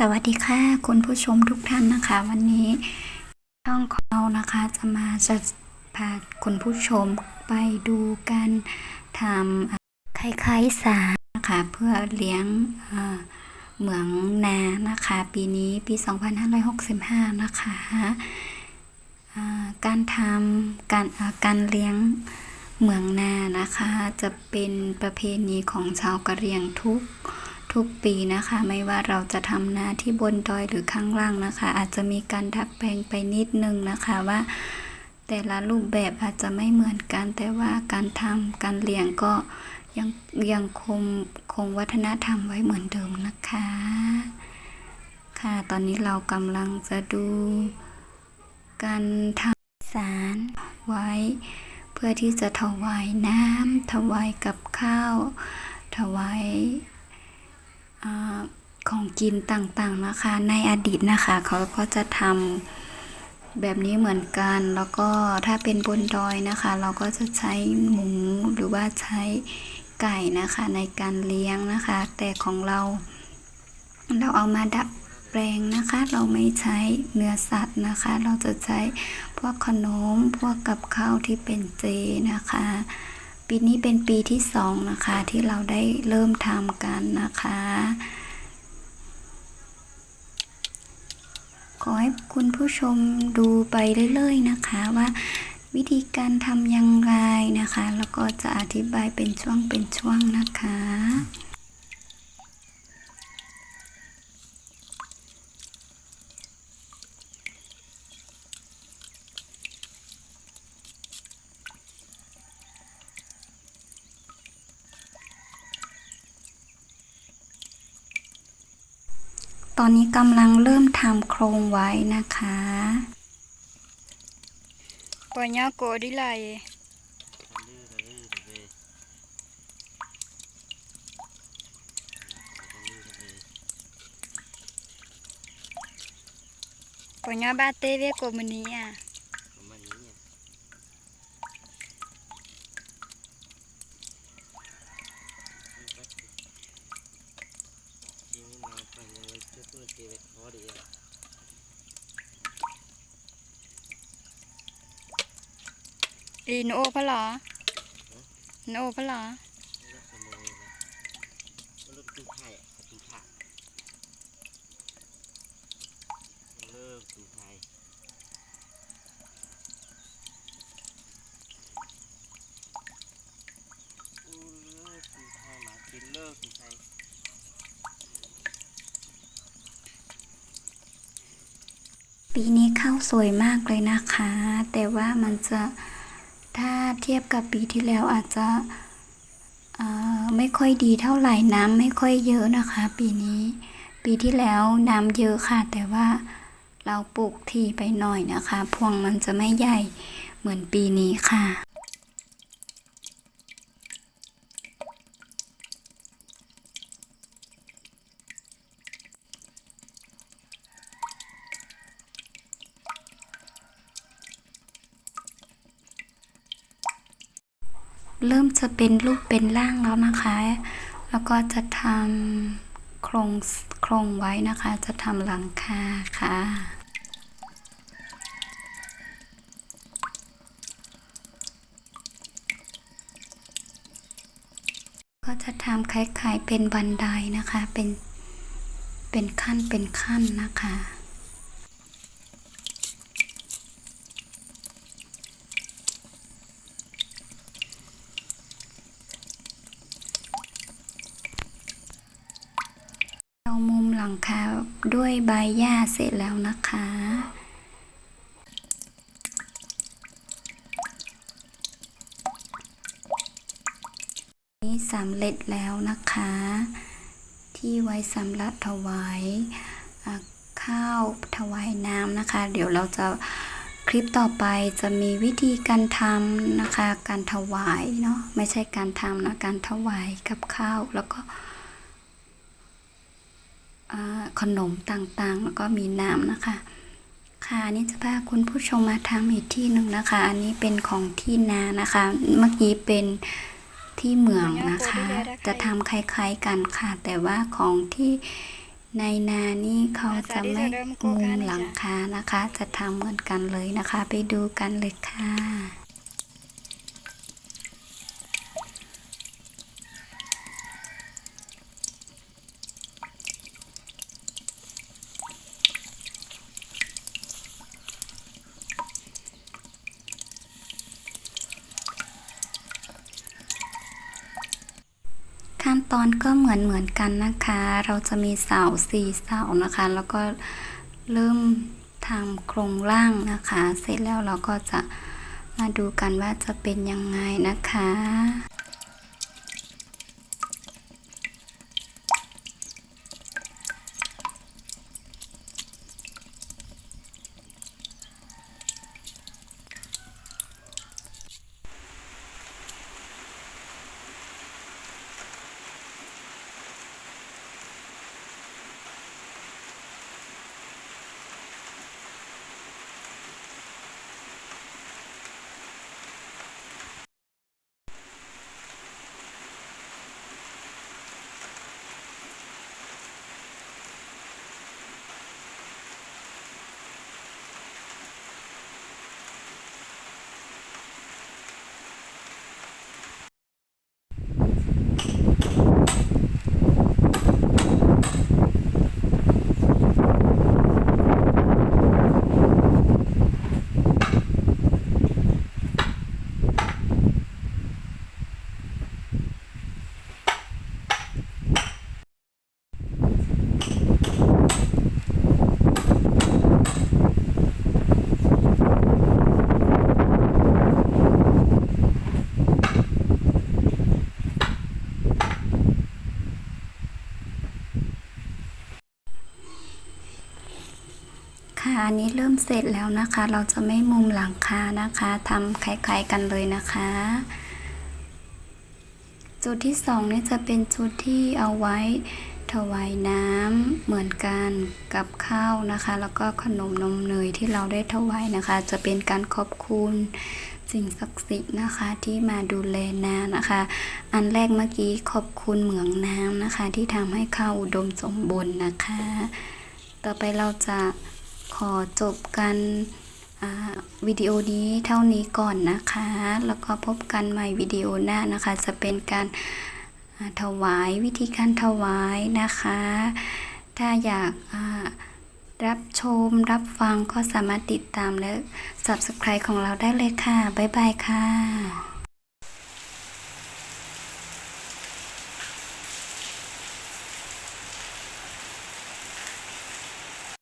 สวัสดีค่ะ คุณผู้ชมทุกท่านนะคะ วันนี้ช่องของเรานะคะจะมาจะพาคุณผู้ชมไปดูการทำอะคล้ายๆสารนะคะเพื่อเลี้ยงเหมืองนานะคะ ปีนี้ปี 2565 นะคะการทำการการเลี้ยงเหมืองนานะคะ จะเป็นประเพณีของชาวกะเหรี่ยงทุก ทุกปีนะคะ ไม่ว่าเราจะทำนาที่บนดอยหรือข้างล่างนะคะ อาจจะมีการดัดแปลงไปนิดนึงนะคะว่า แต่ละรูปแบบอาจจะไม่เหมือนกัน แต่ว่าการทำการเลี้ยงก็ยังยังคงคงวัฒนธรรมไว้เหมือนเดิมนะคะ ค่ะตอนนี้เรากำลังจะดูการทำสารไว้ เพื่อที่จะถวายน้ำถวายกับข้าว ถวาย ของกินต่างๆนะคะในอดีตนะคะ เขาก็จะทำแบบนี้เหมือนกัน แล้วก็ถ้าเป็นบนดอยนะคะ เราก็จะใช้หมูหรือว่าใช้ไก่นะคะในการเลี้ยงนะคะ แต่ของเรา เราเอามาดัดแปลงนะคะ เราไม่ใช้เนื้อสัตว์นะคะ เราจะใช้พวกขนมพวกกับข้าวที่เป็นเจนะคะ ปีนี้เป็นปีที่สองนะคะที่เราได้เริ่มทำกันนะคะ ขอให้คุณผู้ชมดูไปเรื่อยๆนะคะว่าวิธีการทำยังไงนะคะ แล้วก็จะอธิบายเป็นช่วงเป็นช่วงนะคะ ตอนนี้กำลังเริ่มทำโครงไว้นะคะปัญญาโกดิไลปัญญาบาเตเวโกมเนีอะ อีโนโอพะหลอโนโอพะหลอปีนี้ข้าวสวยมากเลยนะคะ แต่ว่ามันจะ เทียบกับปีที่แล้วอาจจะไม่ค่อยดีเท่าไหร่น้ำไม่ค่อยเยอะนะคะ ปีนี้ ปีที่แล้วน้ำเยอะค่ะ แต่ว่าเราปลูกทีไปหน่อยนะคะ พวงมันจะไม่ใหญ่เหมือนปีนี้ค่ะ เริ่มจะเป็นรูปเป็นร่างแล้วนะคะ แล้วก็จะทำโครงโครงไว้นะคะ จะทำหลังคาค่ะก็จะทำคล้ายๆเป็นบันไดนะคะ เป็น เป็นขั้นเป็นขั้นนะคะ เรามุมหลังคา ด้วยใบหญ้าเสร็จแล้วนะคะ นี่สำเร็จแล้วนะคะ ที่ไว้สำหรับถวายข้าวถวายน้ำนะคะ เดี๋ยวเราจะคลิปต่อไปจะมีวิธีการทำนะคะ การถวายเนาะไม่ใช่การทำนะการถวายกับข้าวแล้วก็ ขนมต่างๆ แล้วก็มีน้ำนะคะ ค่ะอันนี่จะพาคุณผู้ชมมาทำอีกที่หนึ่งนะคะ อันนี้เป็นของที่นานะคะ เมื่อกี้เป็นที่เหมืองนะคะ จะทำคล้ายๆกันค่ะ แต่ว่าของที่ในนานี่เขาจะไม่มุงหลังคานะคะ จะทำเหมือนกันเลยนะคะ ไปดูกันเลยค่ะ ตอนก็เหมือนเหมือนกันนะคะ เราจะมีเสาสี่เสานะคะ แล้วก็เริ่มทำโครงล่างนะคะ เสร็จแล้วเราก็จะมาดูกันว่าจะเป็นยังไงนะคะ ค่ะอันนี้เริ่มเสร็จแล้วนะคะ เราจะไม่มุมหลังคานะคะทำคล้ายๆกันเลยนะคะ จุดที่สองนี่จะเป็นจุดที่เอาไว้ถวายน้ำเหมือนกันกับข้าวนะคะ แล้วก็ขนมนมเนยที่เราได้ถวายนะคะ จะเป็นการขอบคุณสิ่งศักดิ์สิทธิ์นะคะที่มาดูแลนานะคะ อันแรกเมื่อกี้ขอบคุณเหมืองน้ำนะคะ ที่ทำให้ข้าวอุดมสมบูรณ์นะคะ ต่อไปเราจะ ขอจบกันวิดีโอนี้เท่านี้ก่อนนะคะ แล้วก็พบกันใหม่วิดีโอหน้านะคะ จะเป็นการถวายวิธีการถวายนะคะ ถ้าอยากรับชมรับฟังก็สามารถติดตามและ Subscribe ของเราได้เลยค่ะ บ๊ายบายค่ะ